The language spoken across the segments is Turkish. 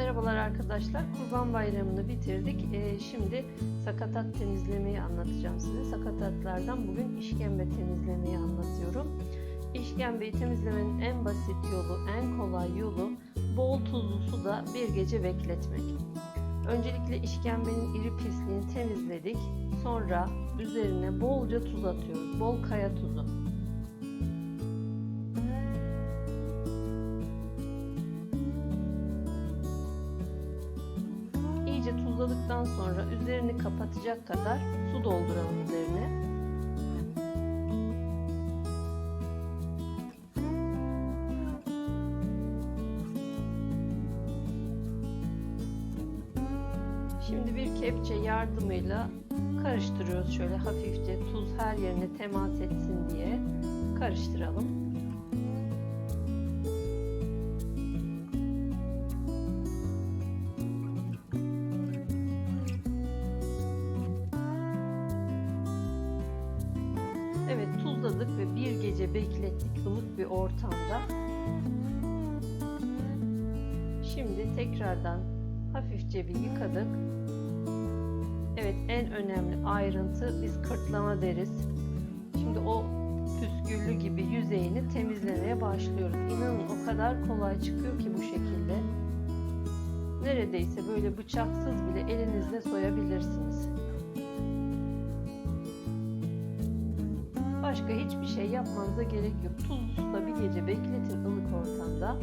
Merhabalar arkadaşlar. Kurban Bayramı'nı bitirdik. Ee, şimdi sakatat temizlemeyi anlatacağım size. Sakatatlardan bugün işkembe temizlemeyi anlatıyorum. İşkembeyi temizlemenin en basit yolu, en kolay yolu bol tuzlu suda bir gece bekletmek. Öncelikle işkembenin iri pisliğini temizledik. Sonra üzerine bolca tuz atıyoruz. Bol kaya tuzu. İyice tuzladıktan sonra üzerini kapatacak kadar su dolduralım üzerine. Şimdi bir kepçe yardımıyla karıştırıyoruz şöyle hafifçe tuz her yerine temas etsin diye karıştıralım. Tuzladık ve bir gece beklettik ılık bir ortamda. Şimdi tekrardan hafifçe bir yıkadık. Evet en önemli ayrıntı biz kırtlama deriz. Şimdi o püsküllü gibi yüzeyini temizlemeye başlıyoruz. İnanın o kadar kolay çıkıyor ki bu şekilde. Neredeyse böyle bıçaksız bile elinizle soyabilirsiniz. Başka hiçbir şey yapmanıza gerek yok. Tuzlu suda bir gece bekletin ılık ortamda.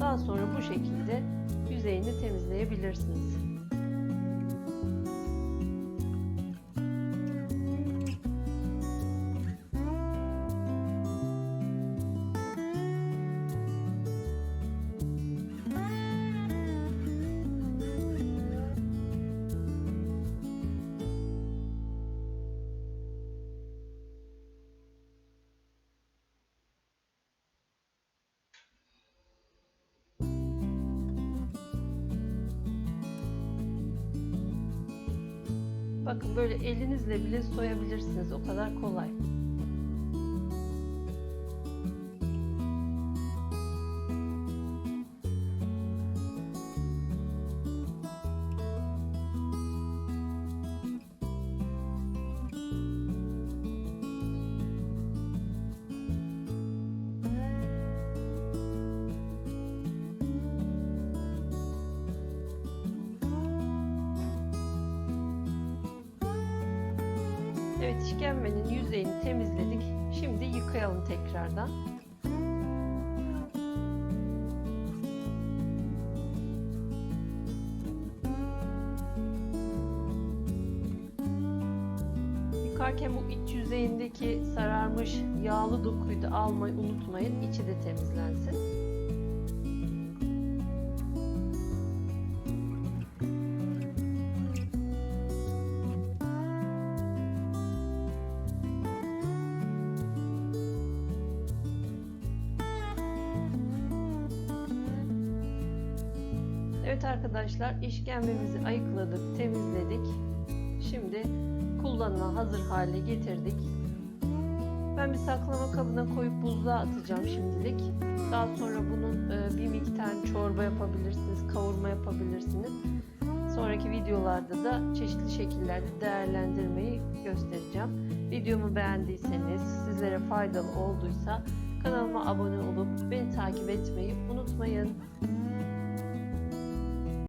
Daha sonra bu şekilde yüzeyini temizleyebilirsiniz. Bakın böyle elinizle bile soyabilirsiniz. O kadar kolay. Evet işkembenin yüzeyini temizledik. Şimdi yıkayalım tekrardan. Yıkarken bu iç yüzeyindeki sararmış yağlı dokuyu da almayı unutmayın. İçi de temizlensin. Evet arkadaşlar işkembemizi ayıkladık, temizledik. Şimdi kullanıma hazır hale getirdik. Ben bir saklama kabına koyup buzluğa atacağım şimdilik. Daha sonra bunun e, bir miktar çorba yapabilirsiniz, kavurma yapabilirsiniz. Sonraki videolarda da çeşitli şekillerde değerlendirmeyi göstereceğim. Videomu beğendiyseniz, sizlere faydalı olduysa kanalıma abone olup beni takip etmeyi unutmayın.